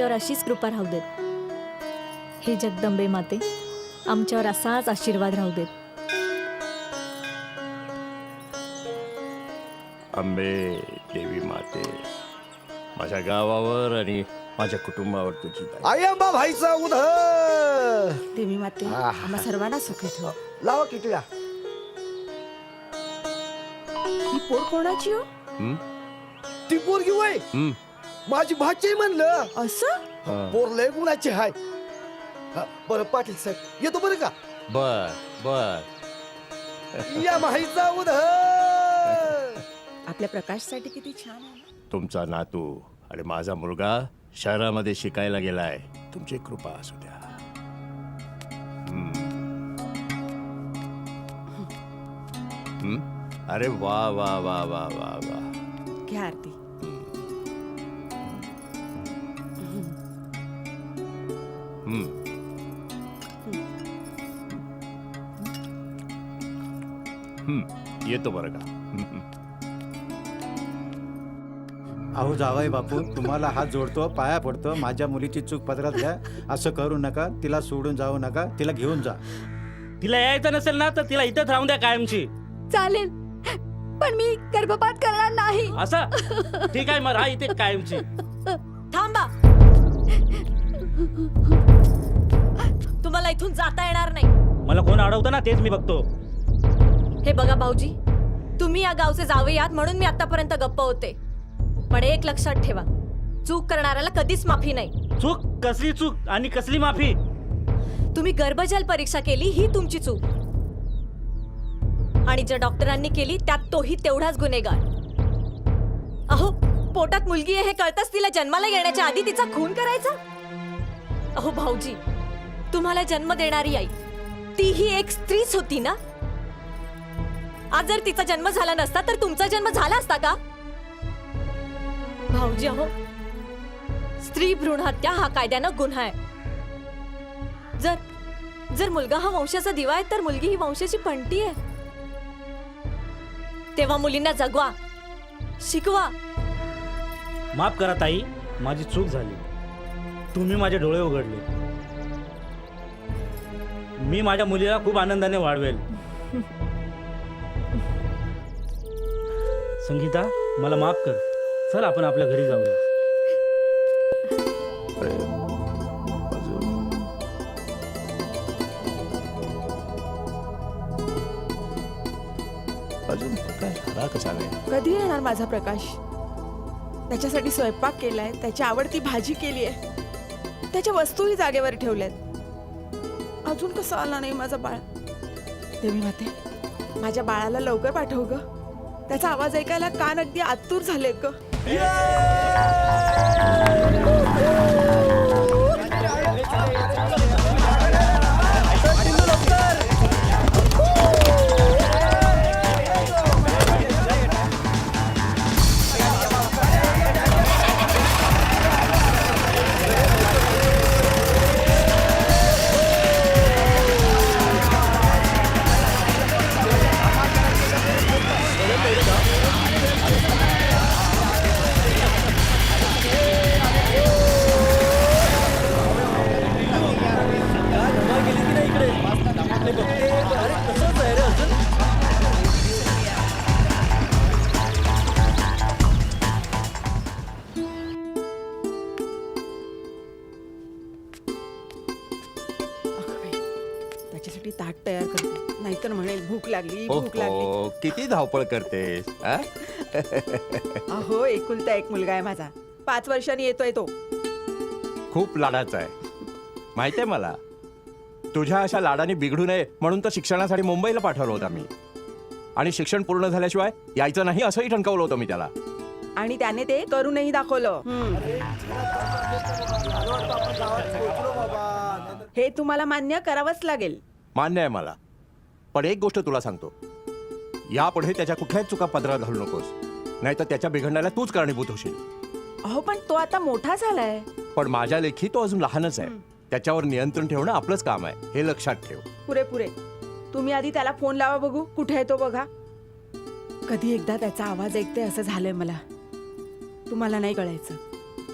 हे आमच्यावर अशीच कृपा राहू देत हे जगदंबे माते आमच्यावर असाच आशीर्वाद राहू देत अंबे देवी माते माझ्या गावावर आणि माझ्या कुटुंबावर तुझी दया. आई अंबा भाईचा उध देवी माते. आम्हा सर्वांना सुखी ठेव लावा किटूया ही पोर कोणाची हो हं? ती पोरगी वय हं? माझी भाची म्हणलं. असं. पोर लय गुणाची हाय. हा, बरं पाटील साहेब येतो बरं का? बर बर. या माहीचा उध आपल्या प्रकाशसाठी किती छान आहे ना. तुमचा नातू आणि माझा मुलगा शहरामध्ये शिकायला गेलाय. तुमची कृपा असू द्या? अरे वा वा वा वा वा वा. घ्या आरती. येतो बरं का. अहो जावाई बापू तुम्हाला हात जोडतो पाया पडतो माझ्या मुलीची चूक पदरात घ्या. असं करू नका तिला सोडून जाऊ नका तिला घेऊन जा. तिला यायचं नसेल ना तर तिला इथंच राहून द्या कायमची. चालेल पण मी गर्भपात करणार नाही. असं? ठीक आहे मग राहा इथे कायमची. थांबा. तुम्हाला इथून जाता येणार नाही. मला कोण अडवतं ना तेच मी बघतो. हे बघा भाऊजी. तुम्ही या गावचे जावे यात म्हणून मी आतापर्यंत गप्प होते. पण एक लक्षात ठेवा चूक करणाऱ्याला कधीच माफी नाही. चूक? कसली चूक आणि कसली माफी? तुम्ही गर्भजल परीक्षा केली ही तुमची चूक. आणि ज्या डॉक्टरांनी केली त्यात तोही तेवढाच गुन्हेगार. अहो पोटात मुलगी आहे हे कळताच तिला जन्माला येण्याच्या आधी तिचा खून करायचा? अहो भाऊजी तुम्हाला जन्म देणारी आई तीही एक स्त्रीच होती ना? आज जर तिचा जन्म झाला नसता तर तुमचा जन्म झाला असता का? भाऊजी अहो स्त्री भ्रूण हत्या हा कायद्यानं गुन्हा आहे. जर जर मुलगा हा वंशाचा दिवा आहे तर मुलगी ही वंशाची पंटी आहे. तेव्हा मुलींना जगवा शिकवा. माफ करा ताई माझी चूक झाली. तुम्ही माझे डोळे उघडले. मी माझ्या मुलीला खूप आनंदाने वाढवेल. संगीता मला माफ कर. चल आपण आपल्या घरी जाऊया. अरे अजून अजून काय झाला? कसा नाही कधी येणार माझा प्रकाश? त्याच्यासाठी स्वयंपाक केलाय त्याची आवडती भाजी केली आहे. त्याच्या वस्तूही जागेवर ठेवल्यात. अजून कसं आला नाही माझा बाळ? देवी माते माझ्या बाळाला लवकर पाठव ग. त्याचा आवाज ऐकायला कान अगदी आतूर झाले ग. धावपळ करतेस? अहो एकुलता एक मुलगा आहे माझा. पाच वर्षांनी येतोय तो. खूप लाडाचा आहे. माहितीये मला? तुझ्या अशा लाडाने बिघडू नये म्हणून तर शिक्षणासाठी मुंबईला पाठवलं होतं मी. आणि शिक्षण पूर्ण झाल्याशिवाय यायचं नाही असंही ठणकावलं होतं मी त्याला. आणि त्याने ते करूनही दाखवलं. हे तुम्हाला मान्य करावंच लागेल. मान्य आहे मला. पण एक गोष्ट तुला सांगतो. यापुढे त्याच्या कुठल्याच चुका पदरात घालू नकोस. नाहीतर त्याच्या बिघडण्याला तूच कारणीभूत होशील. अहो पण तो आता मोठा झालाय. पण माझ्या लेखी तो अजून लहानच आहे. त्याच्यावर नियंत्रण ठेवणं आपलंच काम आहे. हे लक्षात ठेव. पुरे पुरे. तुम्ही आधी त्याला फोन लावा बघू. कुठे आहे तो बघा. कधी एकदा त्याचा आवाज ऐकते असं झालंय मला. तुम्हाला नाही कळायचं.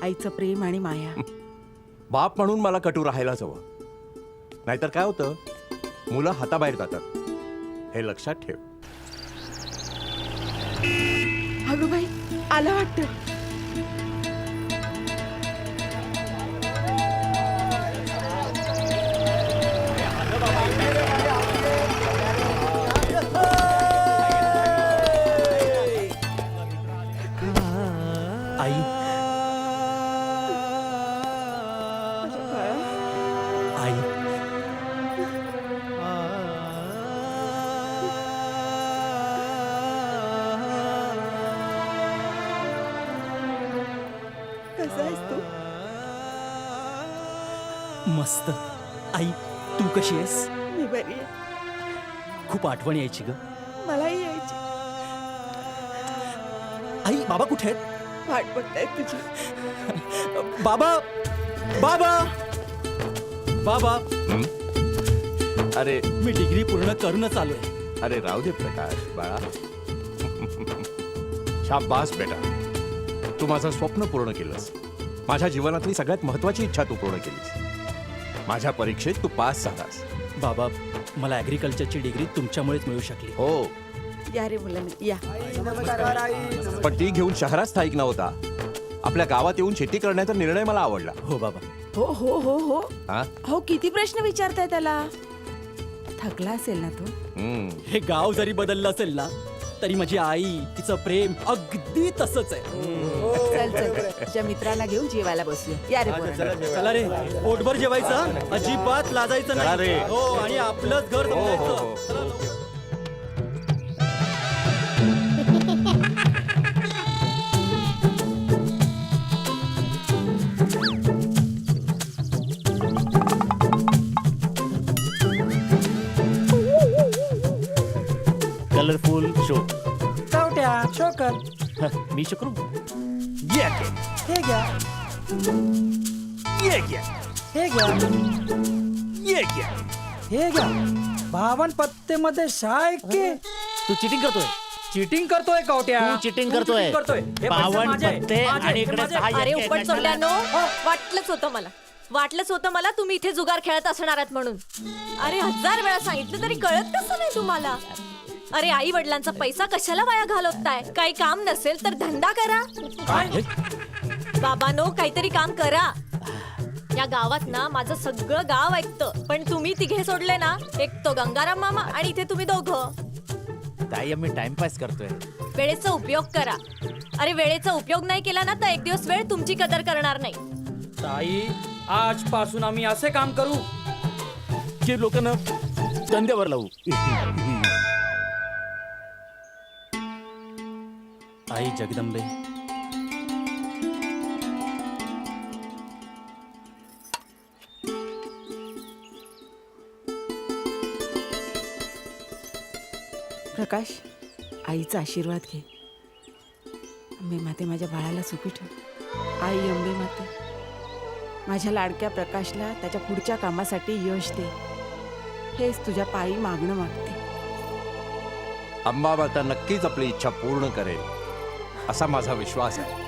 आईचं प्रेम आणि माया. बाप म्हणून मला कटू राहायलाच हवं. नाहीतर काय होतं? मुलं हाताबाहेर जातात. हे लक्षात ठेव. अगं बाई आलं वाटतं. मस्त. आई तू कशी आहेस? मी बरी आहे. खूप आठवण यायची ग. मलाही यायची. आई बाबा कुठे आहेत? वाट बघतायत तुझी. बाबा बाबा. बाबा? अरे. मी डिग्री पूर्ण करूनच आलोय अरे राहू दे प्रकाश बाळा. शाबास बेटा. तू माझं स्वप्न पूर्ण केलंस. माझ्या जीवनातली सगळ्यात महत्वाची इच्छा तू पूर्ण केलीस. माझ्या परीक्षेत तू पास झालास. बाबा मला ॲग्रिकल्चरची डिग्री तुमच्यामुळेच मिळू शकली. हो. या रे मुलांनी या. पण ती घेऊन शहरात स्थायिक नव्हता. आपल्या गावात येऊन शेती करण्याचा निर्णय मला आवडला. हो बाबा. हो हो हो हो. हा? हो किती प्रश्न विचारताय त्याला? थकला असेल ना तो? हम्म. हे गाव जरी बदललं असेल ना तरी माझी आई तिचं प्रेम अगदी तसंच आहे. चल चल तुझ्या मित्रांना घेऊन जेवायला बसूया या रे पोरांनो. चला रे पोटभर जेवायचं हं? अजिबात लाजायचं चला रे. नाही हो आणि आपलंच घर हो, हो. हो. कलरफुल शो चावट्या शोकर मी शकरू हे घ्या ये घ्या हे घ्या ये घ्या हे घ्या बावन पत्ते मध्ये शाय के तू चिटिंग करतोय. चिटिंग करतोय कवट्या. तू चिटिंग करतोय. हे पैसे माझे आहे. पत्ते माझे, आणि इकडे माझे. सहा अरे आहे. उपट सोडल्यानो वाटलंच होतं मला. वाटलंच होतं मला तुम्ही इथे जुगार खेळत असणार आहात म्हणून. अरे हजार वेळा सांगितलं तरी कळत कसं नाही तुम्हाला? अरे आई वडिलांचा पैसा कशाला वाया घालवताय? काही काम नसेल तर धंदा करा. बाबानो काहीतरी काम करा. या गावात ना माझं सगळं गाव ऐकतं. पण तुम्ही तिघे सोडले ना एक तो गंगाराम मामा आणि इथे तुम्ही दोघं. ताई आम्ही टाइमपास करतोय. वेळेचा उपयोग करा. अरे वेळेचा उपयोग नाही केला ना तर एक दिवस वेळ तुमची कदर करणार नाही. ताई आजपासून आम्ही असे काम करू की लोकांना धंद्यावर लावू. आई जगदंबे। प्रकाश आईचा आशीर्वाद घे. अंबे माते माझ्या बाळाला सुखी ठेव आई अंबे माते. माझ्या लाडक्या प्रकाशला त्याच्या पुढच्या कामासाठी यश दे. हेच तुझ्या पायी मागणं मागते. अंबाबाता नक्कीच आपली इच्छा पूर्ण करेल. असा माझा विश्वास आहे.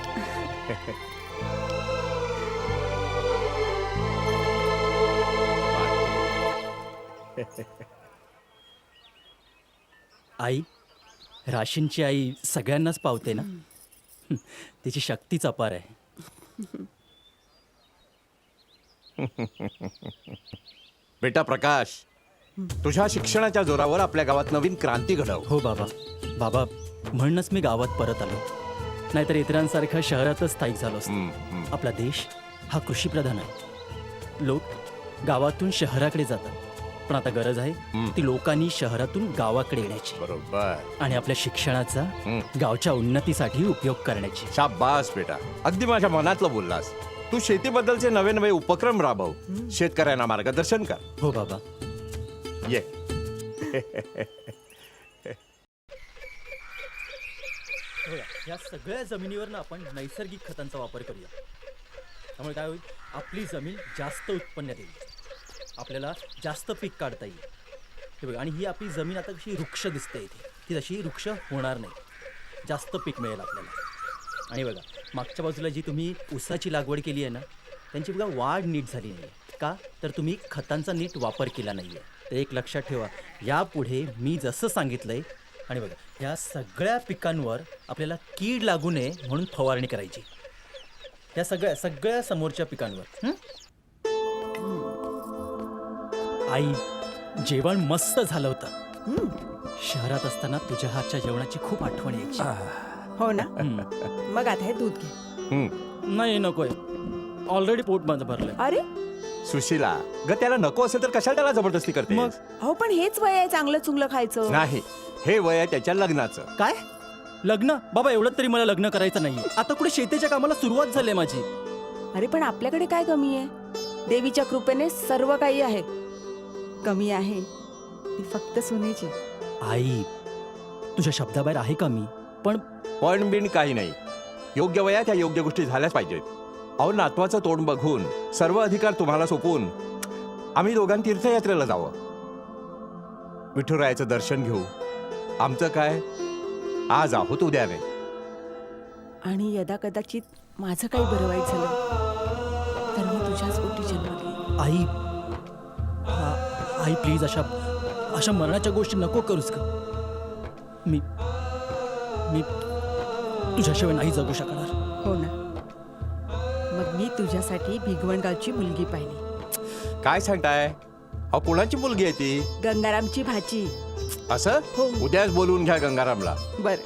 आई राशींची आई सगळ्यांनाच पावते ना? तिची शक्तीच अपार आहे. बेटा प्रकाश तुझ्या शिक्षणाच्या जोरावर आपल्या गावात नवीन क्रांती घडव. हो बाबा. बाबा म्हणूनच मी गावात परत आलो. नाहीतर इतरांसारखं शहरातच स्थायिक झालो असतो. हम्म, हम्म. आपला देश हा कृषीप्रधान आहे. लोक गावातून शहराकडे जातात. पण आता गरज आहे. ती लोकांनी शहरातून गावाकडे येण्याची. बरोबर. आणि आपल्या शिक्षणाचा. गावच्या उन्नतीसाठी उपयोग करण्याची. शाबास बेटा. अगदी माझ्या मनातलं बोललास. तू शेतीबद्दलचे नवे नवे उपक्रम राबव. शेतकऱ्यांना मार्गदर्शन कर. हो बाबा. ये. या सगळ्या जमिनीवर ना आपण नैसर्गिक खतांचा वापर करूया. त्यामुळे काय होईल? आपली जमीन जास्त उत्पन्न देईल. आपल्याला जास्त पीक काढता येईल. हे बघा आणि ही आपली जमीन आता कशी वृक्ष दिसते इथे. ती तशी वृक्ष होणार नाही. जास्त पीक मिळेल आपल्याला. आणि बघा मागच्या बाजूला जी तुम्ही ऊसाची लागवड केली आहे ना त्यांची बघा वाढ नीट झाली नाही का? तर तुम्ही खतांचा नीट वापर केला नाही आहे तर एक लक्षात ठेवा यापुढे मी जसं सांगितलं आहे आणि बघा या सगळ्या पिकांवर आपल्याला कीड लागू नये म्हणून फवारणी करायची. या सगळ्या सगळ्या समोरच्या पिकांवर. हं? आई जेवण मस्त झालं होतं. शहरात असताना तुझ्या हातच्या जेवणाची खूप आठवण यायची. हो ना? हं. मग आता हे दूध घे. हम्म. नाही नकोय. ऑलरेडी पोट माझं भरलंय. अरे? सुशीला ग त्याला नको असेल तर कशाला त्याला जबरदस्ती करते मग? अहो पण हेच वय आहे चांगलं चुंगलं खायचं. नाही. हे वय आहे त्याच्या लग्नाचं. काय? लग्न? बाबा एवढं तरी मला लग्न करायचं नाही आता कुठे शेतीच्या कामाला सुरुवात झाली माझी. अरे पण आपल्याकडे काय कमी आहे? देवीच्या कृपेने सर्व काही आहे. कमी आहे. ती फक्त सुनेची. आई तुझ्या शब्दाबाहेर आहे का मी? पण पण बिन काही नाही. योग्य वयात ह्या योग्य गोष्टी झाल्याच पाहिजेत. अहो नातवाचं तोंड बघून सर्व अधिकार तुम्हाला सोपवून आम्ही दोघां तीर्थयात्रेला जावं. विठुरायाचं दर्शन घेऊ. आमचं काय? आज आहोत उद्या नाही आणि यदा कदाचित माझं काही बरं वाईट झालं तर मी तुझ्याच पोटी जन्म घेईन आई आ- आई प्लीज अशा अशा मरणाच्या गोष्टी नको करूस का मी मी तुझ्याशिवाय नाही जगू शकणार. हो ना. मग मी तुझ्यासाठी भिगवणगावची मुलगी पाहिली. काय सांगताय? अहो कुणाची मुलगी आहे ती? गंगारामची भाची. असं? हो. उद्याच बोलवून घ्या गंगारामला. बर.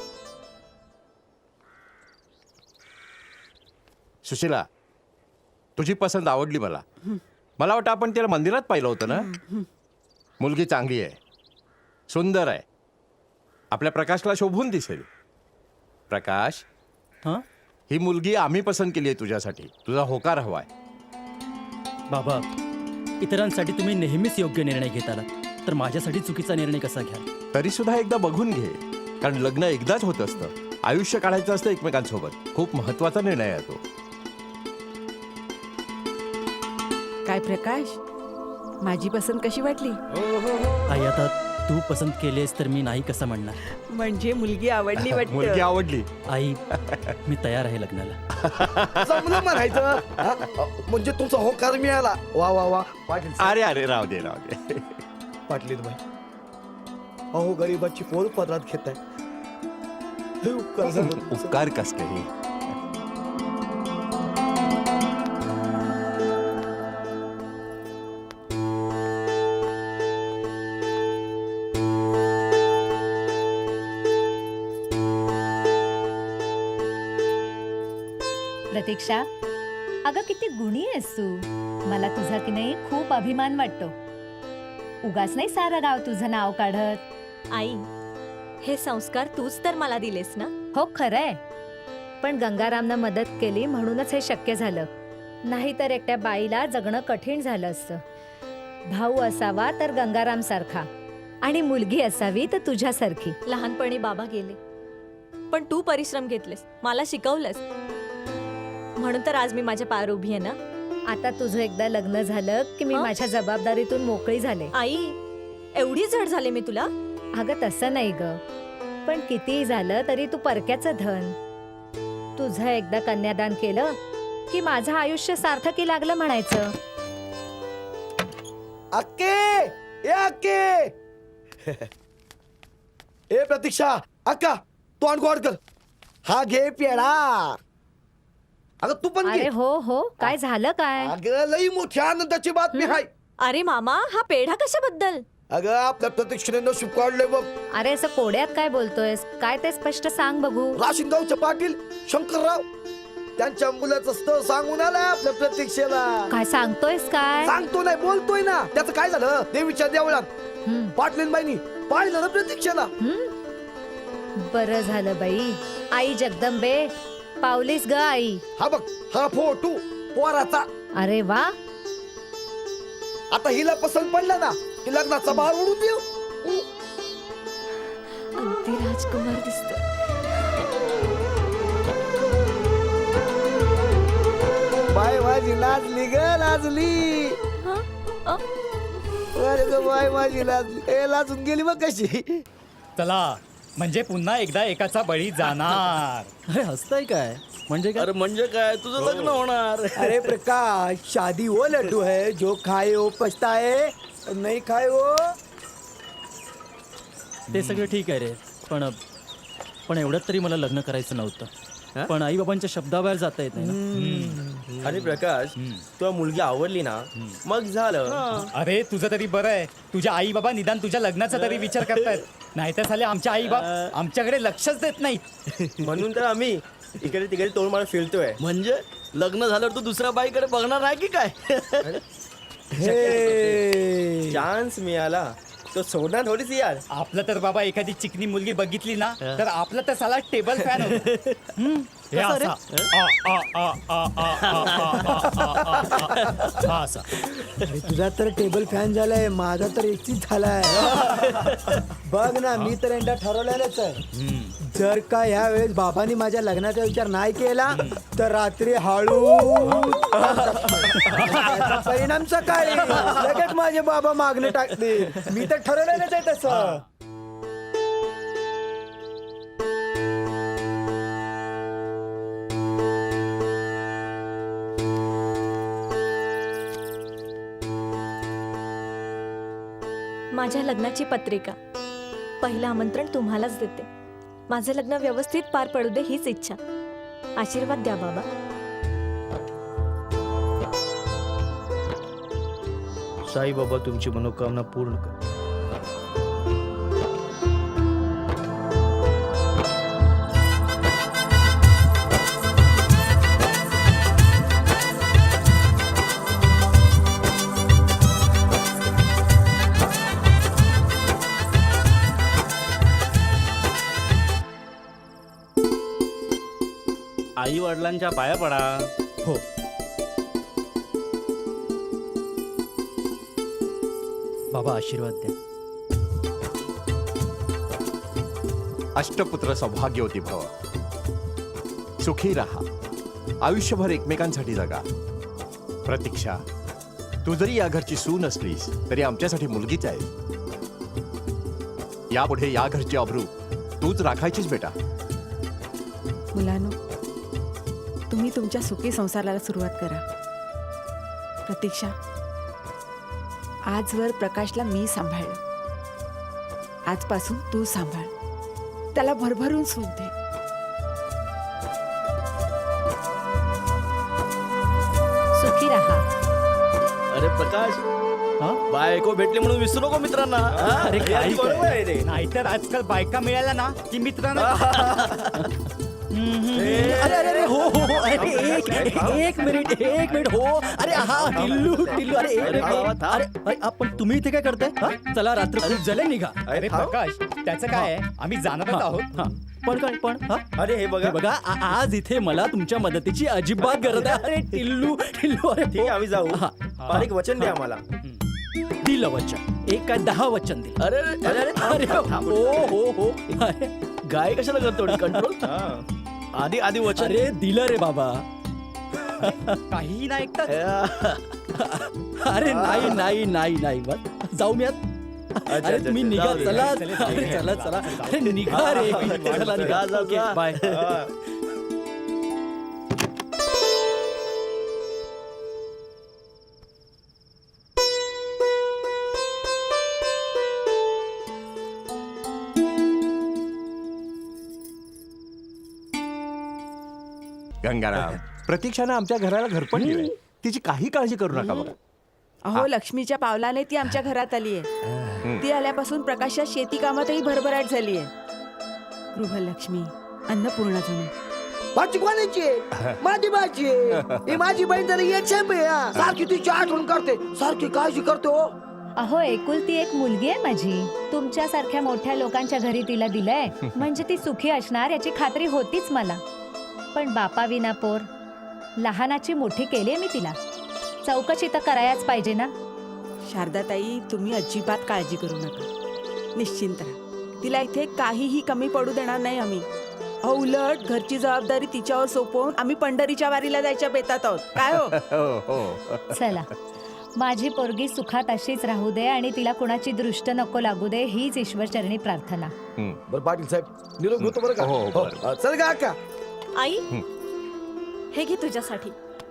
सुशीला तुझी पसंत आवडली मला. मला वाटतं आपण त्याला मंदिरात पाहिलं होतं ना? मुलगी चांगली आहे. सुंदर आहे. आपल्या प्रकाशला शोभून दिसेल. प्रकाश हां? ही मुलगी आम्ही पसंत केली आहे तुझ्यासाठी. तुझा होकार हवाय. बाबा इतरांसाठी तुम्ही नेहमीच योग्य निर्णय घेत आलात तर माझ्यासाठी चुकीचा निर्णय कसा घ्या? तरी सुद्धा एकदा बघून घे. कारण लग्न एकदाच होत असतं. आयुष्य काढायचं असतं एकमेकांसोबत. खूप महत्त्वाचा निर्णय आहे तो. काय प्रकाश? माझी पसंत कशी वाटली? आई आता तू पसंत केलेस तर मी नाही कसं म्हणणार? म्हणजे मुलगी आवडली मुलगी वाटत आवडली. आई मी तयार आहे लग्नाला. जमलं म्हणायचं. हा? म्हणजे तुमचा होकार मिळाला. वा वा वा. पाटील अरे अरे राव दे राव दे. पाटलीत बाई. अहो गरीबाची पोर पदरात घेत आहे लय उपकार झाले. तुमचे. उपकार कस काही प्रतीक्षा अगं किती गुणी आहेस तू. मला तुझा की नाही खूप अभिमान वाटतो. उगाच नाही सारं गाव तुझं नाव काढत. आई हे संस्कार तूच तर मला दिलेस ना? हो खरंय. पण गंगारामनं मदत केली म्हणूनच हे शक्य झालं. नाहीतर एकट्या बाईला जगणं कठीण झालं असतं. भाऊ असावा तर गंगाराम सारखा. आणि मुलगी असावी तर तुझ्यासारखी. लहानपणी बाबा गेले. पण तू परिश्रम घेतलेस. मला शिकवलंस. म्हणून तर आज मी माझ्या पायावर उभी आहे ना? आता तुझं एकदा लग्न झालं की मी हं? माझ्या जबाबदारीतून मोकळी झाले. आई एवढी जड झाले मी तुला? अगं तसं नाही ग. पण कितीही झालं तरी तू परक्याचं धन. तुझं एकदा कन्यादान केलं की माझं आयुष्य सार्थकी लागलं म्हणायचं. अक्के! ए अक्के! ए प्रतीक्षा! अक्का तू गोड कर. हा घे पेडा अगं तू पण घे. अरे हो हो. काय झालं काय? अगं लई मोठी आनंदाची बातमी आहे अरे मामा हा पेढा कशाबद्दल? अगं आपल्या प्रतीक्षेने नशीब काढलंय बघ. अरे असं कोड्यात काय बोलतोयस? काय ते स्पष्ट सांग बघू. राशिनगावचे पाटील शंकरराव त्यांच्या मुलाचं स्थळ सांगून आलाय आपल्या प्रतीक्षेला काय सांगतोयस काय? सांगतो नाही बोलतोय ना. त्याचं काय झालं? देवीच्या देवळात. हं, पाटलीन बाईनी पाहिलं ना प्रतीक्षेला हं? बरं झालं बाई. आई जगदंबे पावलीस ग आई. हा बघ हा फोटो पोराचा. अरे वा. आता हिला पसंत पडला ना की लग्नाचा बार उडून देऊ. अगदी राजकुमार दिसतो बाय माझी लाजली ग लाजली. अरे ग बाय माझी लाजली. ए लाजून गेली मग कशी. चला म्हणजे पुन्हा एकदा एकाचा बळी जाणार. अरे हसताय काय? म्हणजे काय? अरे म्हणजे काय? तुझं लग्न होणार. अरे प्रकाश शादी वो लड्डू है जो खाए वो पछताए नहीं खाए वो? ते सगळं ठीक आहे रे पण पण एवढ्यात तरी मला लग्न करायचं नव्हतं. पण आई बाबांच्या शब्दाबाहेर जाता येत नाही ना. अरे प्रकाश तुला मुलगी आवडली ना मग झालं. अरे तुझं तरी बरं आहे. तुझ्या आई बाबा निदान तुझ्या लग्नाचा तरी विचार करतायत. नाहीतर झाले आमच्या आई बाप आमच्याकडे लक्षच देत नाहीत म्हणून तर आम्ही इकडे तिकडे तोड मार फिरतोय. म्हणजे लग्न झाल्यावर तू दुसऱ्या बाईकडे बघणार नाही की काय? हे. चान्स मिळाला. तो सोडणार थोडीच यार. आपलं तर बाबा एखादी चिकनी मुलगी बघितली ना तर आपलं तर साला टेबल फॅन होत. हे असा. आ, आ, आ, आ, आ, आ, आ, आ, आ, आ. हा असा अरे तुझा तर टेबल फॅन झालाय माझा तर एकटीच झालाय बघ ना मी तर यंदा ठरवलेलंच आहे जर का ह्या वेळेस बाबांनी माझ्या लग्नाचा विचार नाही केला तर रात्री हळू त्याचा परिणाम सकाळी लगेच माझे बाबा मागणे टाकतील मी तर ठरवलेलंच आहे तसं माझ्या लग्नाची पत्रिका. पहिलं आमंत्रण तुम्हालाच देते. माझं लग्न व्यवस्थित पार पडू दे हीच इच्छा. आशीर्वाद द्या बाबा. साईबाबा तुमची मनोकामना पूर्ण कर आई वडिलांच्या पाया पडा. हो. बाबा आशीर्वाद द्या. अष्टपुत्र सौभाग्यवती भव सुखी राहा. आयुष्यभर एकमेकांसाठी जगा. प्रतीक्षा. तू जरी या घरची सून असलीस तरी आमच्यासाठी मुलगीच आहे यापुढे या घरची अब्रू तूच राखायचीच बेटा. मुलांनो तुम्ही तुमच्या सुखी संसाराला सुरुवात करा. प्रतीक्षा आजवर प्रकाशला मी सांभाळलं आजपासून तू सांभाळ. त्याला भरभरून सुख दे. सुखी राहा. अरे प्रकाश बायको भेटली म्हणून विसरू नको मित्रांना? अरे काय अगदी बरोबर आहे रे. नाहीतर आजकाल बायका मिळाल्या ना की मित्रांना? अरे अरे अरे हो हो हो अरे एक एक मिनिट एक मिनिट हो अरे हा टिल्लू टिल्लू अरे एक अरे मिनिट बाबा, थांब. अरे अरे, आपण तुम्ही इथे काय करताय हा? चला रात्र खूप झाले निघा अरे. प्रकाश त्याचं काय आहे आम्ही जाणारच हा, आहोत हा. पण काय पण हा अरे हे बघा हे बघा आ- आज इथे मला तुमच्या मदतीची अजिबात गरज आहे अरे टिल्लू टिल्लू अरे ठीक आहे आम्ही जाऊ हा. पण एक वचन द्या आम्हाला दिलं वचन एक काय दहा वचन दिलं अरे अरे अरे. हो हो हो अरे गाय कशाला करतो कंट्रोल आधी आधी वचन. अरे दिलं रे बाबा. काहीही नाही अरे नाही नाही नाही नाही बस. जाऊ मी आत. अरे अच्छा, तुम्ही निघा जाऊ दे. चला. चला, चला, अरे चला. चला अरे निघा रे. चला निघा. जा, जा, ओके, जा. बाय. हा. गंगाराम. प्रतीक्षानं आमच्या घराला घरपण दिलंय. तिची काही काळजी करू नका बघा. अहो लक्ष्मीच्या पावलाने ती आमच्या घरात आली आहे ती आल्यापासून प्रकाशात शेती कामातही भरभराट झाली आहे गृहलक्ष्मी अन्नपूर्णा जणू भाची कोणाची आहे? माझी आहे. ही माझी बहीण जरा एक हा. सारखी तिची आठवण करते. सारखी काळजी करतो अहो एकुलती एक मुलगी आहे माझी. तुमच्यासारख्या मोठ्या लोकांच्या घरी तिला दिलंय. म्हणजे ती सुखी असणार याची खात्री होतीच मला. पण बापा विना पोर. लहानाची मोठी केली मी तिला. चौकशी तर करायच पाहिजे ना. शारदाताई तुम्ही अजिबात काळजी करू नका. निश्चिंत राहा. तिला इथे काहीही कमी पडू देणार नाही आम्ही. अहो उलट घरची जबाबदारी तिच्यावर सोपवून आम्ही पंढरीच्या वारीला जायच्या बेतात आहोत. काय हो? हो हो. चला. माझी पोरगी सुखात अशीच राहू दे आणि तिला कुणाची दृष्ट नको लागू दे हीच ईश्वरचरणी प्रार्थना. बरं पाटील साहेब निरोप घेतो बरं का? हो, बरं. हा, चल का अक्का. आई? हे. घे तुझ्यासाठी.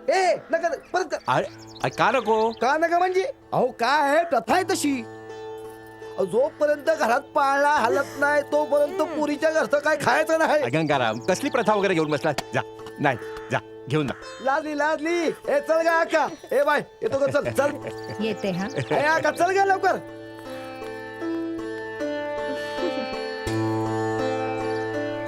ए नका परत कर. अरे अरे, का नको? का नका म्हणजे? अहो काय आहे? प्रथा आहे तशी. अहो, जोपर्यंत घरात पाळणा हलत नाही तोपर्यंत पुरीच्या घरचं काय खायचं नाही. गंगाराम कसली प्रथा वगैरे घेऊन बसला जा. नाही जा. घेऊन जा. लाजली लाजली ए चल गा अक्का ए बाय. येतो का चल चल. येते हा. ए अक्का चल गा लवकर.